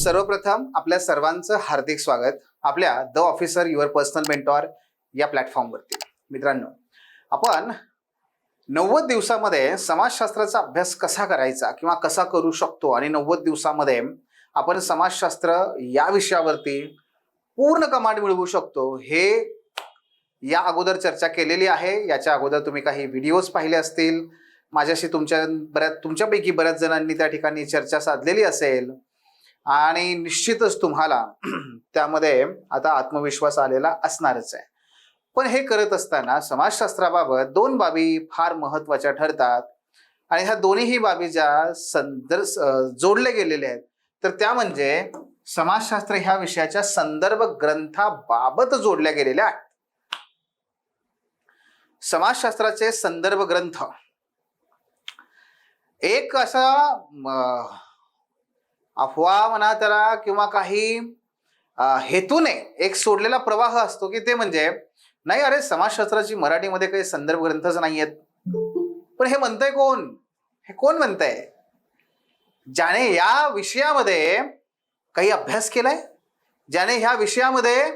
सर्वप्रथम आपल्या सर्वांचं हार्दिक स्वागत आपल्या the officer your personal mentor या प्लॅटफॉर्मवरती मित्रांनो आपण नव्वद दिवसामध्ये समाजशास्त्राचा अभ्यास कसा करायचा किंवा कसा करू शकतो आणि नव्वद दिवसामध्ये आपण समाजशास्त्र या विषयावरती पूर्ण कमांड मिळवू शकतो हे या अगोदर चर्चा केलेली आहे. याच्या अगोदर तुम्ही काही व्हिडिओज पाहिले असतील. माझ्याशी तुमच्या बऱ्याच तुमच्यापैकी बऱ्याच जणांनी त्या ठिकाणी चर्चा साधलेली असेल. आणि निश्चितच तुम्हाला त्यामध्ये आता आत्मविश्वास आलेला असणारच आहे. पण हे करत असताना समाजशास्त्राबाबत दोन बाबी फार महत्त्वाच्या ठरतात. आणि ह्या दोन्हीही बाबी ज्या संदर्भ जोडले गेलेले आहेत तर त्या म्हणजे समाजशास्त्र ह्या विषयाच्या संदर्भ ग्रंथाबाबत जोडल्या गेलेल्या आहेत. समाजशास्त्राचे संदर्भ ग्रंथ. एक असा अफवा म्हणा त्याला किंवा काही हेतूने एक सोडलेला प्रवाह असतो की ते म्हणजे नाही अरे समाजशास्त्राची मराठीमध्ये काही संदर्भ ग्रंथच नाही आहेत पण हे म्हणतंय कोण? हे कोण म्हणतंय? ज्याने या विषयामध्ये काही अभ्यास केलाय ज्याने ह्या विषयामध्ये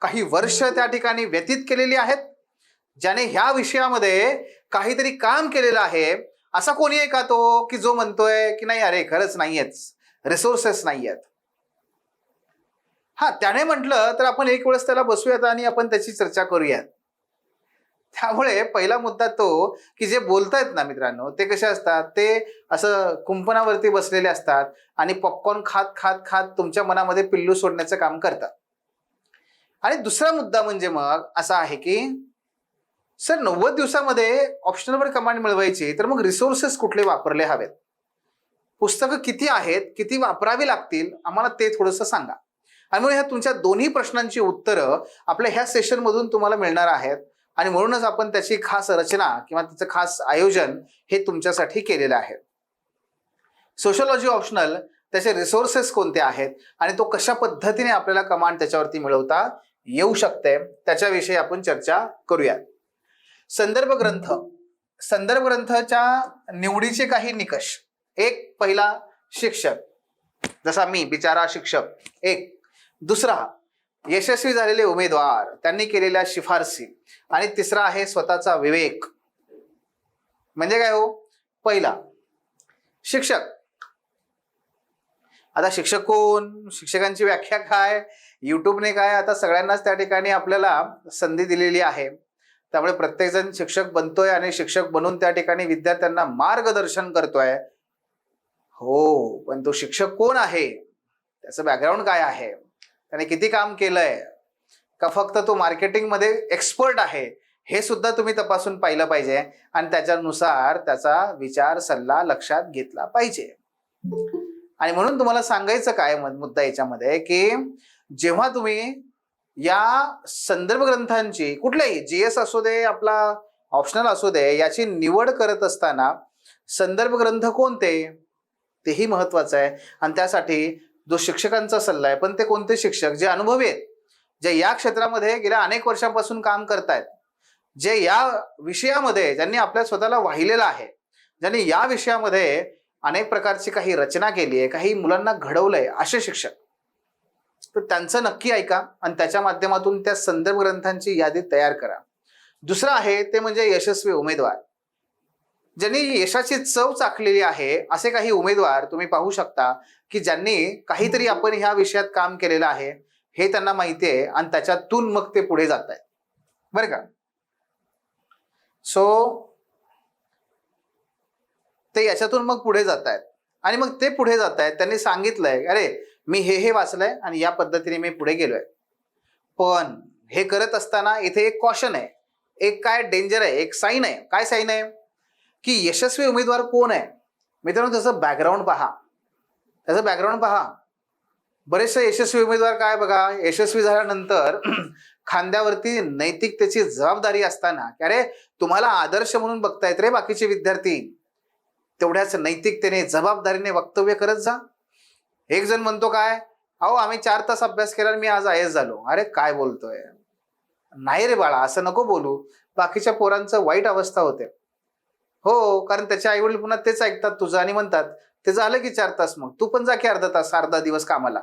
काही वर्ष त्या ठिकाणी व्यतीत केलेली आहेत ज्याने ह्या विषयामध्ये काहीतरी काम केलेलं आहे असा कोणी आहे का तो की जो म्हणतोय की नाही अरे खरंच नाहीयेच. रिसोर्सेस नाही आहेत हा त्याने म्हटलं तर आपण एक वेळेस त्याला बसूयात आणि आपण त्याची चर्चा करूयात. त्यामुळे पहिला मुद्दा तो की जे बोलतायत ना मित्रांनो ते कसे असतात? ते असं कुंपणावरती बसलेले असतात आणि पॉपकॉर्न खात खात खात तुमच्या मनामध्ये पिल्लू सोडण्याचं काम करतात. आणि दुसरा मुद्दा म्हणजे मग असा आहे की सर नव्वद दिवसामध्ये ऑप्शनलवर कमांड मिळवायची तर मग रिसोर्सेस कुठले वापरले हवेत? पुस्तकं किती आहेत किती वापरावी लागतील आम्हाला ते थोडंसं सांगा. आणि ह्या तुमच्या दोन्ही प्रश्नांची उत्तरं आपल्या ह्या सेशनमधून तुम्हाला मिळणार आहेत. आणि म्हणूनच आपण त्याची खास रचना किंवा त्याचं खास आयोजन हे तुमच्यासाठी केलेलं आहे. सोशलॉजी ऑप्शनल त्याचे रिसोर्सेस कोणते आहेत? आणि तो कशा पद्धतीने आपल्याला कमांड त्याच्यावरती मिळवता येऊ शकते? त्याच्याविषयी आपण चर्चा करूया संदर्भ ग्रंथ. संदर्भ ग्रंथाच्या निवडीचे काही निकष. एक पहिला शिक्षक जसा मी बिचारा शिक्षक. एक. दुसरा यशस्वी झालेले उमेदवार. त्यांनी केलेल्या शिफारसी. आणि तिसरा आहे स्वतःचा विवेक. म्हणजे काय हो? पहिला शिक्षक. आता शिक्षक कोण? शिक्षकांची व्याख्या काय? युट्यूबने काय? आता सगळ्यांनाच त्या ठिकाणी आपल्याला संधी दिलेली आहे. त्यामुळे प्रत्येकजण शिक्षक बनतोय आणि शिक्षक बनून त्या ठिकाणी विद्यार्थ्यांना मार्गदर्शन करतोय. हो पण तो शिक्षक कोण आहे? त्याचं बॅकग्राऊंड काय आहे? त्याने किती काम केलंय? का फक्त तो मार्केटिंगमध्ये एक्सपर्ट आहे? हे सुद्धा तुम्ही तपासून पाहिलं पाहिजे आणि त्याच्यानुसार त्याचा विचार सल्ला लक्षात घेतला पाहिजे. आणि म्हणून तुम्हाला सांगायचं काय मुद्दा याच्यामध्ये की जेव्हा तुम्ही या संदर्भ ग्रंथांची कुठल्याही जी एस असू दे आपला ऑप्शनल असू दे याची निवड करत असताना संदर्भ ग्रंथ कोणते? तेही महत्वाचं आहे. आणि त्यासाठी जो शिक्षकांचा सल्ला आहे पण ते कोणते शिक्षक? जे अनुभवी आहेत जे या क्षेत्रामध्ये गेल्या अनेक वर्षांपासून काम करतायत जे या विषयामध्ये ज्यांनी आपल्या स्वतःला वाहिलेलं आहे ज्यांनी या विषयामध्ये अनेक प्रकारची काही रचना केली आहे काही मुलांना घडवलंय असे शिक्षक. तर त्यांचं नक्की ऐका आणि त्याच्या माध्यमातून त्या संदर्भ ग्रंथांची यादी तयार करा. दुसरं आहे ते म्हणजे यशस्वी उमेदवार. ज्यांनी यशाची चव चाकलेली आहे असे काही उमेदवार तुम्ही पाहू शकता की ज्यांनी काहीतरी आपण ह्या विषयात काम केलेलं आहे हे त्यांना माहिती आहे आणि त्याच्यातून मग ते पुढे जात आहेत बरं का? सो ते याच्यातून मग पुढे जात आहेत आणि मग ते पुढे जात आहेत त्यांनी सांगितलंय अरे मी हे हे वाचलंय आणि या पद्धतीने मी पुढे गेलोय. पण हे करत असताना इथे एक कॉशन आहे. एक काय डेंजर आहे? एक साईन आहे. काय साईन आहे? की यशस्वी उमेदवार कोण आहे? मित्रांनो त्याचं बॅकग्राऊंड पहा. त्याचं बॅकग्राऊंड पहा. बरेचसे यशस्वी उमेदवार काय बघा? यशस्वी झाल्यानंतर खांद्यावरती नैतिकतेची जबाबदारी असताना की अरे तुम्हाला आदर्श म्हणून बघतायत रे बाकीचे विद्यार्थी. तेवढ्याच नैतिकतेने जबाबदारीने वक्तव्य करत जा. एक जण म्हणतो काय? अहो आम्ही चार तास अभ्यास केला आणि मी आज आय एस झालो. अरे काय बोलतोय? नाही रे बाळा असं नको बोलू. बाकीच्या पोरांचं वाईट अवस्था होते. हो कारण त्याचे आई वडील पुन्हा तेच ऐकतात तुझं आणि म्हणतात ते झालं की चार तास मग. तू पण जा की अर्धा तास अर्धा दिवस कामाला.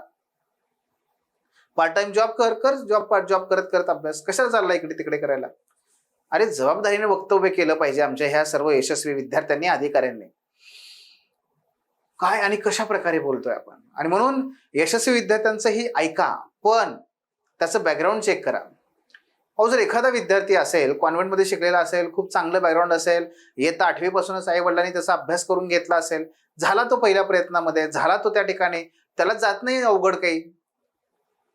पार्ट टाइम जॉब कर कर. जॉब पार्ट जॉब करत करत अभ्यास. कशाला चालला इकडे तिकडे करायला? अरे जबाबदारीने वक्तव्य केलं पाहिजे आमच्या ह्या सर्व यशस्वी विद्यार्थ्यांनी अधिकाऱ्यांनी. काय आणि कशा प्रकारे बोलतोय आपण? आणि म्हणून यशस्वी विद्यार्थ्यांचंही ऐका पण त्याचं बॅकग्राऊंड चेक करा. अहो जर एखादा विद्यार्थी असेल कॉन्व्हेंटमध्ये शिकलेला असेल खूप चांगलं बॅकग्राऊंड असेल येता आठवीपासूनच आई वडिलांनी त्याचा अभ्यास करून घेतला असेल झाला तो पहिल्या प्रयत्नामध्ये झाला तो त्या ठिकाणी त्याला जात नाही अवघड काही.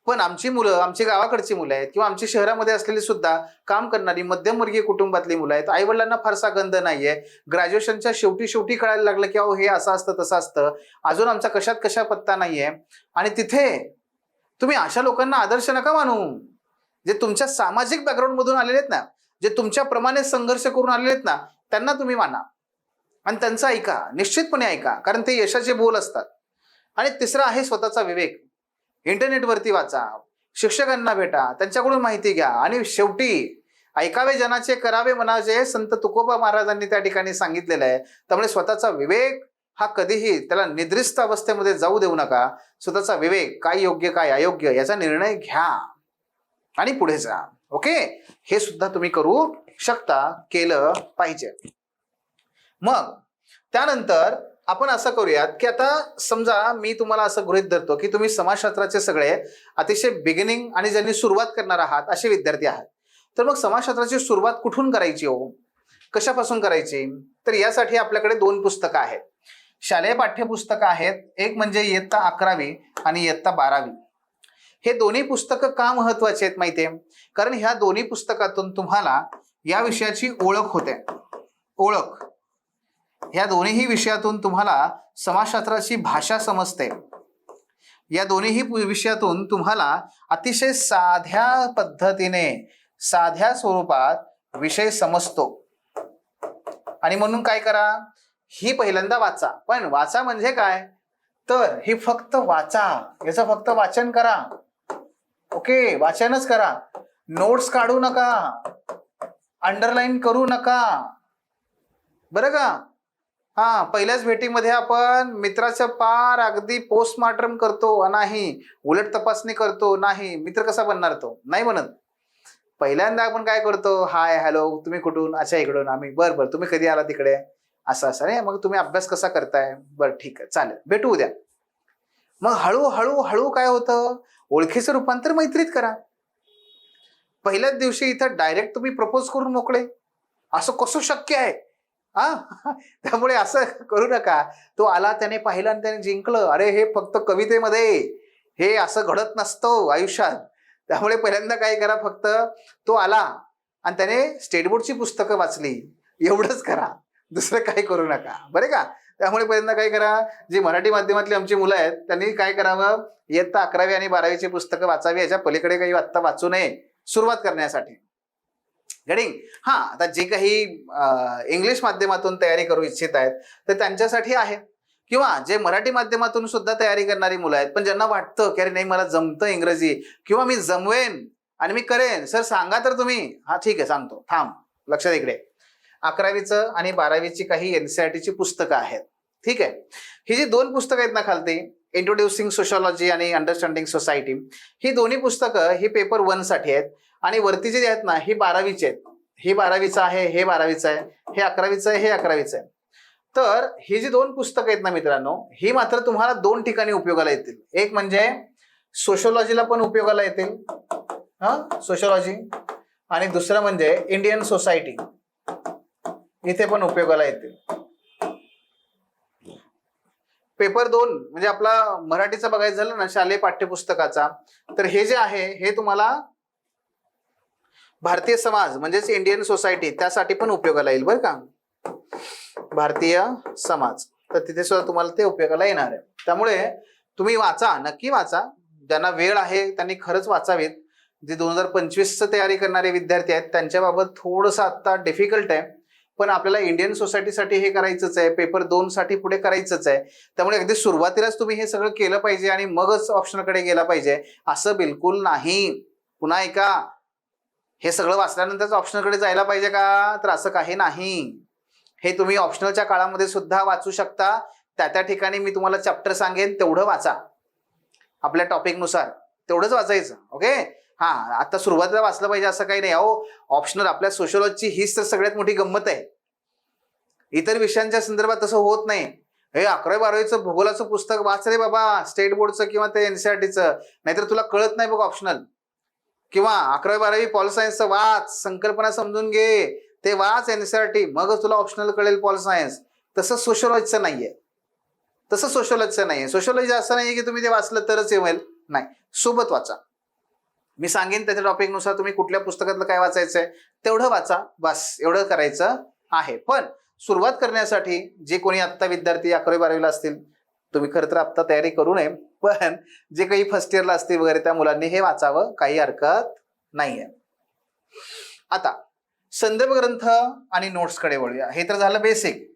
पण आमची मुलं आमची गावाकडची मुलं आहेत किंवा आमची शहरामध्ये असलेली सुद्धा काम करणारी मध्यमवर्गीय कुटुंबातली मुलं आहेत आई वडिलांना फारसा गंध नाहीये. ग्रॅज्युएशनच्या शेवटी शेवटी कळायला लागलं की अहो हे असं असतं तसं असतं. अजून आमचा कशात कशा पत्ता नाहीये. आणि तिथे तुम्ही अशा लोकांना आदर्श नका मानू. जे तुमच्या सामाजिक बॅकग्राऊंडमधून आलेले आहेत ना जे तुमच्याप्रमाणे संघर्ष करून आलेले आहेत ना त्यांना तुम्ही माना. आणि त्यांचं ऐका निश्चितपणे ऐका कारण ते यशाचे बोल असतात. आणि तिसरं आहे स्वतःचा विवेक. इंटरनेटवरती वाचा शिक्षकांना भेटा त्यांच्याकडून माहिती घ्या. आणि शेवटी ऐकावे जनाचे करावे मनाचे संत तुकोबा महाराजांनी त्या ठिकाणी सांगितलेलं आहे. त्यामुळे स्वतःचा विवेक हा कधीही त्याला निद्रिस्त अवस्थेमध्ये जाऊ देऊ नका. स्वतःचा विवेक काय योग्य काय अयोग्य याचा निर्णय घ्या. आणि पुढे जा. ओके हे सुद्धा तुम्ही करू शकता केलं पाहिजे. मग त्यानंतर आपण असं करूयात की आता समजा मी तुम्हाला असं गृहित धरतो की तुम्ही समाजशास्त्राचे सगळे अतिशय बिगिनिंग आणि ज्यांनी सुरुवात करणार आहात असे विद्यार्थी आहात. तर मग समाजशास्त्राची सुरुवात कुठून करायची हो? कशापासून करायची? तर यासाठी आपल्याकडे दोन पुस्तकं आहेत. शालेय पाठ्यपुस्तकं आहेत. एक म्हणजे इयत्ता अकरावी आणि इयत्ता बारावी. हे दोन्ही पुस्तकं का महत्त्वाचे आहेत माहिती आहे कारण ह्या दोन्ही पुस्तकातून तुम्हाला या विषयाची ओळख होते. ओळख. ह्या दोन्हीही विषयातून तुम्हाला समाजशास्त्राची भाषा समजते. या दोन्हीही विषयातून तुम्हाला अतिशय साध्या पद्धतीने साध्या स्वरूपात विषय समजतो. आणि म्हणून काय करा? ही पहिल्यांदा वाचा. पण वाचा म्हणजे काय? तर हे फक्त वाचा. याचं फक्त वाचन करा. ओके वाचनच करा. नोट्स काढू नका. अंडरलाईन करू नका. बरं का? हा पहिल्याच भेटीमध्ये आपण मित्राचं पार अगदी पोस्टमार्टम करतो. नाही उलट तपासणी करतो. नाही मित्र कसा बनणार तो? नाही म्हणत पहिल्यांदा आपण काय करतो? हाय हॅलो तुम्ही कुठून? अच्छा इकडून आम्ही. बरं बरं तुम्ही कधी आला तिकडे? असं असं. नाही मग तुम्ही अभ्यास कसा करताय? बरं ठीक आहे. चालेल. भेटू उद्या. मग हळूहळू हळू काय होतं? ओळखीचं रूपांतर मैत्रीत करा. पहिल्याच दिवशी इथं डायरेक्ट तुम्ही प्रपोज करून मोकळे. असं कसं शक्य आहे? हा? त्यामुळे असं करू नका. तो आला त्याने पाहिलं आणि त्याने जिंकलं. अरे हे फक्त कवितेमध्ये. हे असं घडत नसतं आयुष्यात. त्यामुळे पहिल्यांदा काय करा फक्त तो आला आणि त्याने स्टेट बोर्डची पुस्तकं वाचली. एवढंच करा. दुसरं काही करू नका. बरे का? त्यामुळे पहिल्यांदा काय करा जी मराठी माध्यमातली आमची मुलं आहेत त्यांनी काय करावं? इयत्ता अकरावी आणि बारावीची पुस्तकं वाचावी याच्या पलीकडे काही आत्ता वाचू नये सुरुवात करण्यासाठी. गडिंग हा आता जे काही इंग्लिश माध्यमातून तयारी करू इच्छित आहेत तर त्यांच्यासाठी आहे. किंवा जे मराठी माध्यमातून सुद्धा तयारी करणारी मुलं आहेत पण ज्यांना वाटतं की अरे नाही मला जमतं इंग्रजी किंवा मी जमवेन आणि मी करेन सर सांगा तर तुम्ही. हा ठीक आहे सांगतो. थांब लक्षात इकडे. अकरावीचं आणि बारावीची काही एनसीआरटीची पुस्तकं आहेत. ठीक आहे? ही जी दोन पुस्तकं आहेत ना खालती इंट्रोड्युसिंग सोशॉलॉजी आणि अंडरस्टँडिंग सोसायटी ही दोन्ही पुस्तकं ही पेपर वनसाठी आहेत. आणि वरती जे आहेत ना ही बारावीची आहेत. ही बारावीचं आहे हे बारावीचं आहे हे अकरावीचं आहे हे अकरावीचं आहे. तर ही जी दोन पुस्तकं आहेत ना मित्रांनो ही मात्र तुम्हाला दोन ठिकाणी उपयोगाला येतील. एक म्हणजे सोशोलॉजीला पण उपयोगाला येतील. हा? सोशोलॉजी आणि दुसरं म्हणजे इंडियन सोसायटी इथे पण उपयोगाला येतील. पेपर दोन म्हणजे आपला मराठीचा बघायचं झालं ना शालेय पाठ्यपुस्तकाचा तर हे जे आहे हे तुम्हाला भारतीय समाज म्हणजेच इंडियन सोसायटी त्यासाठी पण उपयोगाला येईल बरं का? भारतीय समाज. तर तिथे सुद्धा तुम्हाला ते उपयोगाला येणार आहे. त्यामुळे तुम्ही वाचा नक्की वाचा. ज्यांना वेळ आहे त्यांनी खरंच वाचावेत. जे दोन हजार पंचवीसचं तयारी करणारे विद्यार्थी आहेत त्यांच्याबाबत थोडंसं आत्ता डिफिकल्ट आहे. पण आपल्याला इंडियन सोसायटीसाठी हे करायचंच आहे. पेपर दोन साठी पुढे करायचंच आहे. त्यामुळे अगदी सुरुवातीलाच तुम्ही हे सगळं केलं पाहिजे आणि मगच ऑप्शनकडे गेला पाहिजे. असं बिलकुल नाही. पुन्हा ऐका. हे सगळं वाचल्यानंतरच ऑप्शनकडे जायला पाहिजे का? तर असं काही नाही. हे तुम्ही ऑप्शनलच्या काळामध्ये सुद्धा वाचू शकता. त्या त्या ठिकाणी मी तुम्हाला चॅप्टर सांगेन तेवढं वाचा. आपल्या टॉपिकनुसार तेवढंच वाचायचं. ओके हा आता सुरुवातीला वाचलं पाहिजे असं काही नाही. अहो ऑप्शनल आपल्या सोशलॉजीची हीच तर सगळ्यात मोठी गंमत आहे. इतर विषयांच्या संदर्भात तसं होत नाही. हे अकरावी बारावीचं भूगोलाचं पुस्तक वाच रे बाबा स्टेट बोर्डचं किंवा ते एनसीआरटीचं नाहीतर तुला कळत नाही बघ ऑप्शनल किंवा अकरावी बारावी पॉल सायन्सचं वाच संकल्पना समजून घे. ते वाच एनसीआरटी मगच तुला ऑप्शनल कळेल पॉल सायन्स. तसं सोशलॉजीचं नाहीये. तसं सोशलॉजीचं नाहीये. सोशलॉजी असं नाहीये की तुम्ही ते वाचलं तरच येईल नाही. सोबत वाचा. मी सांगेन त्याच्या टॉपिकनुसार तुम्ही कुठल्या पुस्तकातलं काय वाचायचंय तेवढं वाचा बस एवढं करायचं आहे. पण सुरुवात करण्यासाठी जे कोणी आत्ता विद्यार्थी अकरावी बारावीला असतील तुम्ही खरं तर आत्ता तयारी करू नये पण जे काही फर्स्ट इयरला असतील वगैरे त्या मुलांनी हे वाचावं काही हरकत नाहीये. आता संदर्भ ग्रंथ आणि नोट्सकडे वळूया. हे तर झालं बेसिक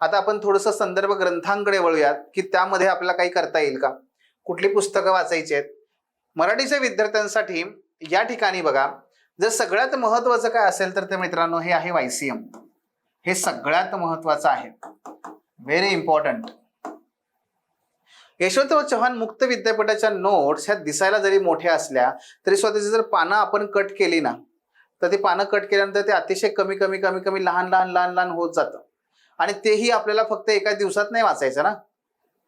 आता आपण थोडंसं संदर्भ ग्रंथांकडे वळूयात की त्यामध्ये आपल्याला काही करता येईल का? कुठली पुस्तकं वाचायची आहेत? मराठीच्या विद्यार्थ्यांसाठी या ठिकाणी बघा जर सगळ्यात महत्वाचं काय असेल तर ते मित्रांनो हे आहे वायसीएम हे सगळ्यात महत्वाचं आहे. व्हेरी इम्पॉर्टंट यशवंतराव चव्हाण मुक्त विद्यापीठाच्या नोट्स ह्या दिसायला जरी मोठ्या असल्या तरी स्वतःची जर पानं आपण कट केली ना तर ते पानं कट केल्यानंतर ते अतिशय कमी कमी कमी कमी लहान लहान लहान लहान होत जातं. आणि तेही आपल्याला फक्त एका दिवसात नाही वाचायचं ना?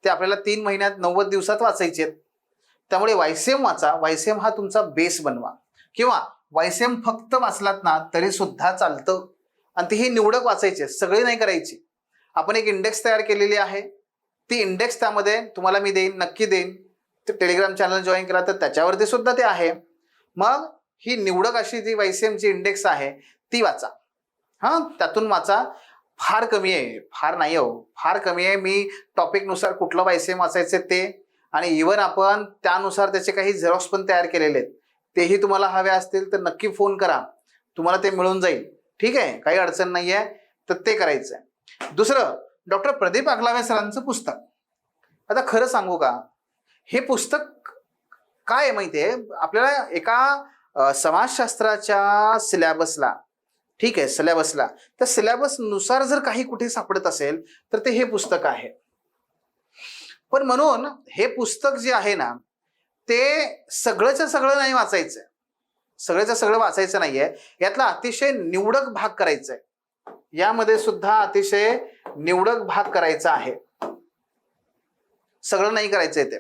ते आपल्याला तीन महिन्यात नव्वद दिवसात वाचायचे आहेत त्यामुळे वायसेम वाचा. वायसेम हा तुमचा बेस बनवा. किंवा वायसेम फक्त वाचलात ना तरी सुद्धा चालतं. आणि ती ही निवडक वाचायची. सगळी नाही करायची. आपण एक इंडेक्स तयार केलेली आहे. ती इंडेक्स त्यामध्ये तुम्हाला मी देईन नक्की देईन. ते टेलिग्राम चॅनल जॉईन केला तर त्याच्यावरती सुद्धा ते आहे. मग ही निवडक अशी जी वायसीएमची इंडेक्स आहे ती वाचा. हां त्यातून वाचा. फार कमी आहे. फार नाही हो. फार कमी आहे. मी टॉपिकनुसार कुठलं वायसीएम वाचायचं ते आणि इवन आपण त्यानुसार त्याचे काही झेरॉक्स पण तयार केलेले आहेत. तेही तुम्हाला हवे असतील तर नक्की फोन करा. तुम्हाला ते मिळून जाईल. ठीक आहे? काही अडचण नाही आहे तर ते करायचं आहे दुसरं डॉक्टर प्रदीप आगलावे सरांचं पुस्तक. आता खरं सांगू का? हे पुस्तक काय आहे माहिती आहे? आपल्याला एका समाजशास्त्राच्या सिलॅबसला ठीक आहे सिलॅबसला त्या सिलॅबसनुसार जर काही कुठे सापडत असेल तर ते हे पुस्तक आहे. पण म्हणून हे पुस्तक जे आहे ना ते सगळंच्या सगळं नाही वाचायचं. सगळ्याचं सगळं वाचायचं नाहीये. यातला अतिशय निवडक भाग करायचा आहे यामध्ये सुद्धा अतिशय निवडक भाग करायचा आहे. सगळं नाही करायचंय ते.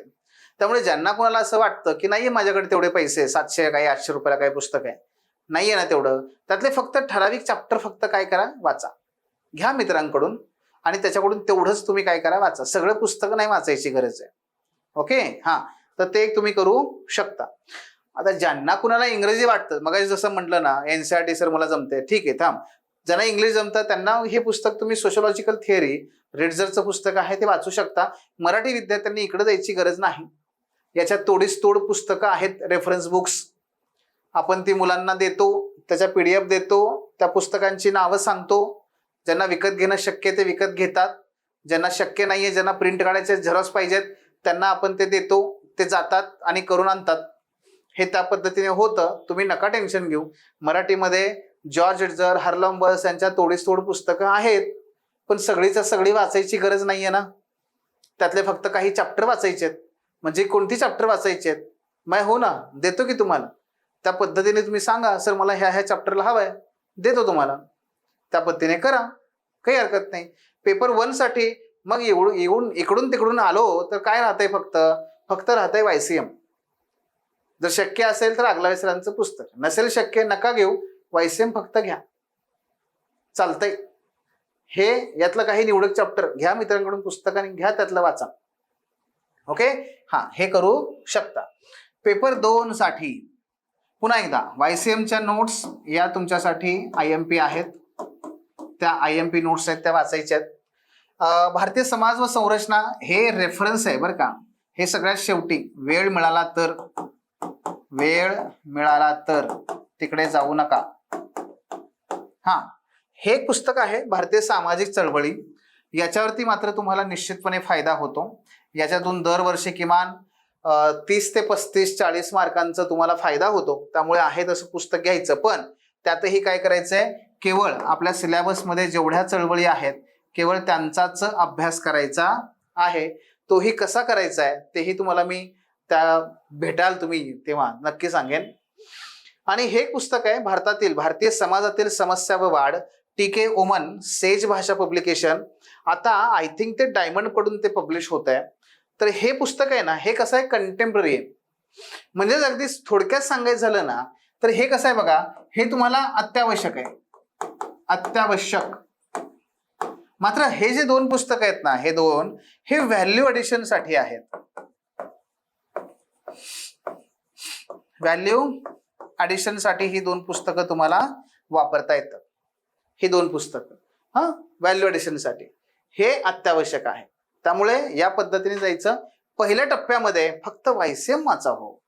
त्यामुळे ज्यांना कोणाला असं वाटतं की नाहीये माझ्याकडे तेवढे पैसे सातशे काही आठशे रुपयाला काही पुस्तक आहे? नाहीये ना तेवढं. त्यातले फक्त ठराविक चॅप्टर फक्त काय करा? वाचा. घ्या मित्रांकडून. आणि त्याच्याकडून तेवढंच तुम्ही काय करा वाचा. सगळं पुस्तक नाही वाचायची गरज आहे. ओके? हां. तर ते एक तुम्ही करू शकता. आता ज्यांना कुणाला इंग्रजी वाटतं मग जसं म्हटलं ना एनसीआरटी सर मला जमते ठीक आहे थांब. ज्यांना इंग्लिश जमतं त्यांना हे पुस्तक तुम्ही सोशोलॉजिकल थिअरी रेडझरचं पुस्तक आहे ते वाचू शकता. मराठी विद्यार्थ्यांनी इकडे जायची गरज नाही. याच्यात तोडीस तोड पुस्तकं आहेत रेफरन्स बुक्स आपण ती मुलांना देतो त्याच्या पी डी एफ देतो त्या पुस्तकांची नावं सांगतो. ज्यांना विकत घेणं शक्य आहे ते विकत घेतात. ज्यांना शक्य नाही आहे ज्यांना प्रिंट काढायचे झेरॉक्स पाहिजेत त्यांना आपण ते देतो ते जातात आणि करून आणतात. हे त्या पद्धतीने होतं. तुम्ही नका टेन्शन घेऊ. मराठीमध्ये जॉर्ज एडजर हर्लम बस यांच्या तोडीस तोड पुस्तकं आहेत. पण सगळीच्या सगळी वाचायची गरज नाही आहे ना. त्यातले फक्त काही चॅप्टर वाचायचे आहेत. म्हणजे कोणती चॅप्टर वाचायचे आहेत? मग हो ना देतो की तुम्हाला. त्या पद्धतीने तुम्ही सांगा सर मला ह्या ह्या चॅप्टरला हवंय. देतो तुम्हाला. त्या पद्धतीने करा. काही हरकत नाही. पेपर वनसाठी मग एवढून येऊन इकडून तिकडून आलो तर काय राहतंय फक्त? फक्त राहतंय एम जर शक्य असेल तर आगलावे सरांचं पुस्तक. नसेल शक्य नका घेऊ. वाय सी एम फक्त घ्या. चालतंय. हे यातलं काही निवडक चॅप्टर घ्या मित्रांकडून पुस्तक आणि घ्या त्यातलं वाचा. ओके हा हे करू शकता. पेपर दोन साठी. पुन्हा एकदा वाय सी एमच्या नोट्स या तुमच्यासाठी आय एम पी आहेत. त्या आय एम पी नोट्स आहेत त्या वाचायच्या आहेत भारतीय समाज व संरचना हे रेफरन्स आहे बरं का. हे सगळ्यात शेवटी वेळ मिळाला तर. वेळ मिळाला तर. तिकडे जाऊ नका. हा हे पुस्तक आहे भारतीय सामाजिक चळवळी. याच्यावरती मात्र तुम्हाला निश्चितपणे फायदा होतो. याच्यातून दरवर्षी किमान तीस ते पस्तीस चाळीस मार्कांचा तुम्हाला फायदा होतो. त्यामुळे आहे तसं पुस्तक घ्यायचं. पण त्यातही काय करायचंय? केवळ आपल्या सिलेबसमध्ये जेवढ्या चळवळी आहेत केवळ त्यांचाच अभ्यास करायचा आहे. तोही कसा करायचा आहे तेही तुम्हाला मी त्या भेटाल तुम्ही तेव्हा नक्की सांगेन. आणि हे पुस्तक आहे भारतातील भारतीय समाजातील समस्या व वाढ टी के ओमन सेज भाषा पब्लिकेशन आता आय थिंक ते डायमंडकडून ते पब्लिश होत आहे. तर हे पुस्तक आहे ना हे कसं आहे कंटेम्पररी आहे. म्हणजेच अगदी थोडक्यात सांगायचं झालं ना तर हे कसं आहे बघा हे तुम्हाला अत्यावश्यक आहे. अत्यावश्यक. मात्र हे जे दोन पुस्तक आहेत ना हे दोन हे व्हॅल्यू अडिशनसाठी आहेत. व्हॅल्यू ऍडिशनसाठी ही दोन पुस्तकं तुम्हाला वापरता येतात ही दोन पुस्तकं हा? व्हॅल्यू ऍडिशनसाठी. हे अत्यावश्यक आहे. त्यामुळे या पद्धतीने जायचं. पहिल्या टप्प्यामध्ये फक्त वायसेम वाचा हो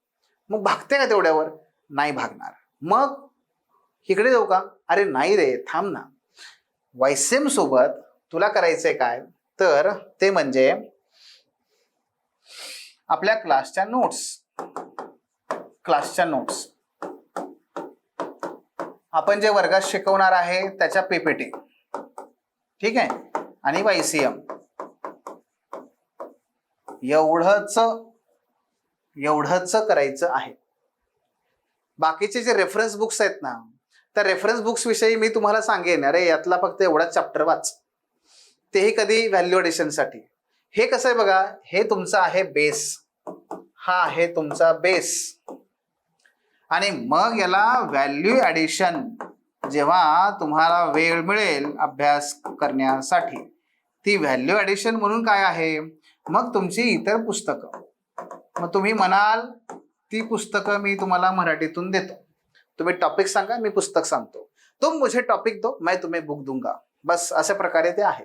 मग भागते का तेवढ्यावर? नाही भागणार. मग इकडे जाऊ का? अरे नाही रे थांब ना. वायसेम सोबत तुला करायचंय काय? तर ते म्हणजे आपल्या क्लासच्या नोट्स. क्लासच्या नोट्स. आपण जे वर्गात शिकवणार आहे त्याच्या पीपीटी ठीक आहे? आणि वायसीएम. एवढंच एवढंच करायचं आहे. बाकीचे जे रेफरन्स बुक्स आहेत ना त्या रेफरन्स बुक्स विषयी मी तुम्हाला सांगेन अरे यातला फक्त एवढाच चॅप्टर वाच. तेही कधी व्हॅल्युएडेशनसाठी हे कसं आहे बघा हे तुमचं आहे बेस हा आहे तुमचा बेस आणि मग याला व्हॅल्यू ॲडिशन जेव्हा तुम्हाला वेळ मिळेल अभ्यास करण्यासाठी ती व्हॅल्यू ॲडिशन म्हणून काय आहे? मग तुमची इतर पुस्तकं. मग तुम्ही म्हणाल ती पुस्तकं मी तुम्हाला मराठीतून देतो. तुम्ही टॉपिक सांगा मी पुस्तक सांगतो. तुम मुझे टॉपिक दो मैं तुम्हें बुक दूंगा. बस अशा प्रकारे ते आहे.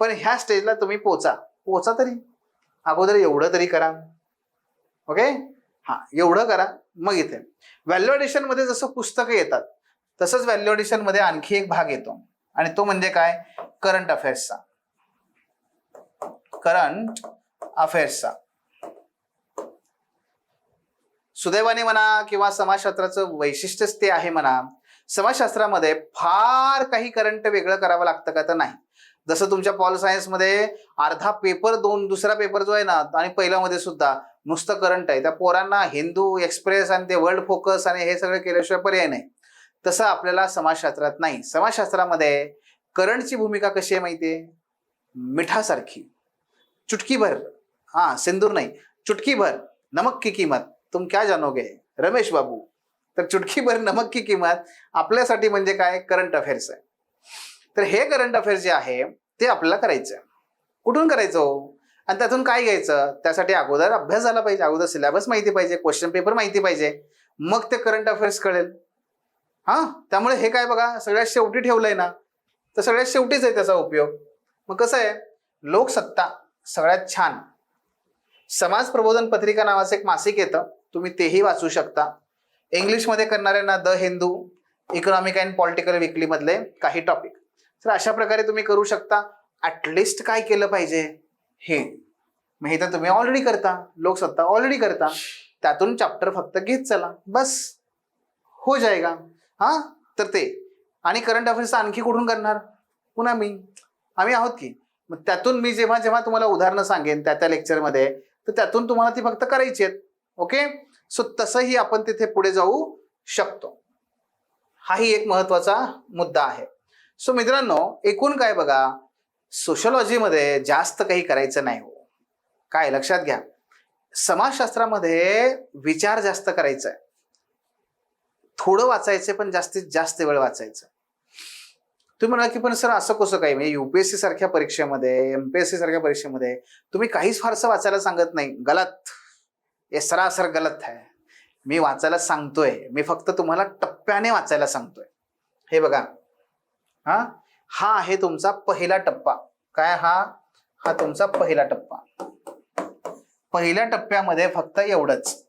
पण ह्या स्टेजला तुम्ही पोचा. पोचा तरी. अगोदर एवढं तरी करा. ओके हा एवढं करा. मग इथे. व्हॅल्यू एडिशनमध्ये जसं पुस्तकं येतात तसंच व्हॅल्यू एडिशनमध्ये आणखी एक भाग येतो. आणि तो म्हणजे काय? करंट अफेअर्सचा करंट अफेअर्सचा सुदैवाने म्हणा किंवा समाजशास्त्राचं वैशिष्ट्यच ते आहे म्हणा समाजशास्त्रामध्ये फार काही करंट वेगळं करावं लागतं का तर नाही. जसं तुमच्या पॉल सायन्समध्ये अर्धा पेपर दोन दुसरा पेपर जो आहे ना आणि पहिल्यामध्ये सुद्धा नुसतं करंट आहे. त्या पोरांना हिंदू एक्सप्रेस आणि ते वर्ल्ड फोकस आणि हे सगळं केल्याशिवाय पर्याय नाही. तसं आपल्याला समाजशास्त्रात नाही. समाजशास्त्रामध्ये करंटची भूमिका कशी आहे माहिती आहे? मिठासारखी. चुटकीभर. हां सिंदूर नाही. चुटकीभर. नमक की किंमत? तुम क्या जानोगे रमेश बाबू तर चुटकीभर नमक की किंमत आपल्यासाठी म्हणजे काय? करंट अफेअर्स आहे. तर हे करंट अफेअर्स जे आहे ते आपल्याला करायचं आहे कुठून करायचं हो? आणि त्यातून काय घ्यायचं? त्यासाठी अगोदर अभ्यास झाला पाहिजे. अगोदर सिलेबस माहिती पाहिजे क्वेश्चन पेपर माहिती पाहिजे. मग ते करंट अफेअर्स कळेल. हा? त्यामुळे हे काय बघा सगळ्यात शेवटी ठेवलंय ना तर सगळ्यात शेवटीच आहे त्याचा उपयोग. मग कसं आहे? लोकसत्ता सगळ्यात छान. समाज प्रबोधन पत्रिका नावाचं एक मासिक येतं. तुम्ही तेही वाचू शकता. इंग्लिशमध्ये करणाऱ्यांना the Hindu Economic and Political विकलीमधले काही टॉपिक तर अशा प्रकारे तुम्ही करू शकता. ॲटलिस्ट काय केलं पाहिजे? हे. मग हे तर तुम्ही ऑलरेडी करता. लोकसत्ता ऑलरेडी करता त्यातून चॅप्टर फक्त घेत चला. बस. हो जाएगा हां? तर ते. आणि करंट अफेअर्स आणखी कुठून करणार? पुन्हा मी. आम्ही आहोत की. मग त्यातून मी जेव्हा जेव्हा तुम्हाला उदाहरणं सांगेन त्या त्या लेक्चरमध्ये तर त्यातून तुम्हाला ती फक्त करायची आहेत. ओके? सो तसंही आपण तिथे पुढे जाऊ शकतो. हाही एक महत्त्वाचा मुद्दा आहे. सो मित्रांनो एकूण काय बघा? सोशलॉजीमध्ये जास्त काही करायचं नाही हो. काय? लक्षात घ्या. समाजशास्त्रामध्ये विचार जास्त करायचा आहे थोडं वाचायचं पण जास्तीत जास्त वेळ वाचायचं. तुम्ही म्हणाल की पण सर असं कसं काही म्हणजे युपीएससी सारख्या परीक्षेमध्ये एमपीएससी सारख्या परीक्षेमध्ये तुम्ही काहीच फारसं वाचायला सांगत नाही. गलत. हे सरासर गलत आहे मी वाचायला सांगतोय. मी फक्त तुम्हाला टप्प्याने वाचायला सांगतोय. हे बघा. हा? हा आहे तुमचा पहिला टप्पा. काय हा? हा तुमचा पहिला टप्पा. पहिल्या टप्प्यामध्ये फक्त एवढंच.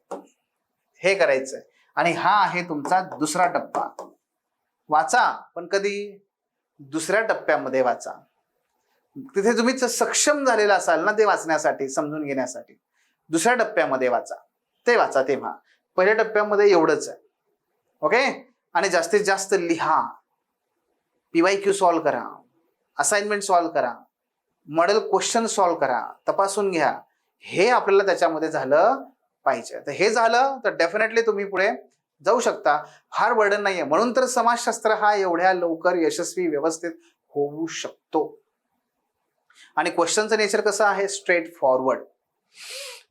हे करायचंय. आणि हा आहे तुमचा दुसरा टप्पा. वाचा पण कधी? दुसऱ्या टप्प्यामध्ये वाचा. तिथे तुम्ही सक्षम झालेला असाल ना ते वाचण्यासाठी समजून घेण्यासाठी. दुसऱ्या टप्प्यामध्ये वाचा. ते वाचा तेव्हा. पहिल्या टप्प्यामध्ये एवढंच आहे. ओके? आणि जास्तीत जास्त लिहा. पीवाय क्यू सॉल्व करा. असाइनमेंट सॉल्व करा. मॉडेल क्वेश्चन सॉल्व करा. तपासून घ्या. हे आपल्याला त्याच्यामध्ये झालं पाहिजे. तर हे झालं तर डेफिनेटली तुम्ही पुढे जाऊ शकता. फार बर्डन नाहीये. म्हणून तर समाजशास्त्र हा एवढ्या लवकर यशस्वी व्यवस्थित होऊ शकतो. आणि क्वेश्चनचं नेचर कसं आहे? स्ट्रेट फॉरवर्ड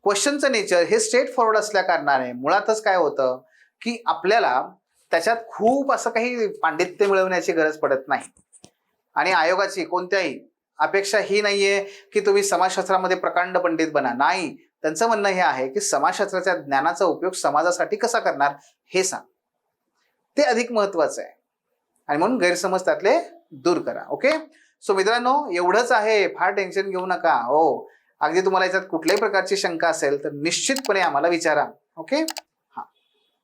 क्वेश्चनचं नेचर हे स्ट्रेट फॉरवर्ड असल्या कारणाने मुळातच काय होतं की आपल्याला त्याच्यात खूप असं काही पांडित्य मिळवण्याची गरज पडत नाही. आणि आयोगाची कोणत्याही अपेक्षा ही नाहीये की तुम्ही समाजशास्त्रामध्ये प्रकांड पंडित बना. नाही. त्यांचं म्हणणं हे आहे की समाजशास्त्राच्या ज्ञानाचा उपयोग समाजासाठी कसा करणार हे सांग. ते अधिक महत्वाचं आहे. आणि म्हणून गैरसमज त्यातले दूर करा. ओके? सो मित्रांनो एवढंच आहे. फार टेन्शन घेऊ नका. हो. अगदी तुम्हाला याच्यात कुठल्याही प्रकारची शंका असेल तर निश्चितपणे आम्हाला विचारा. ओके हां.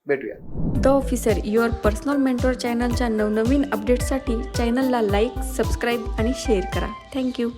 भेटूया. The officer your personal mentor चॅनलच्या नवनवीन अपडेट्ससाठी चॅनलला लाईक सबस्क्राईब आणि शेअर करा. Thank you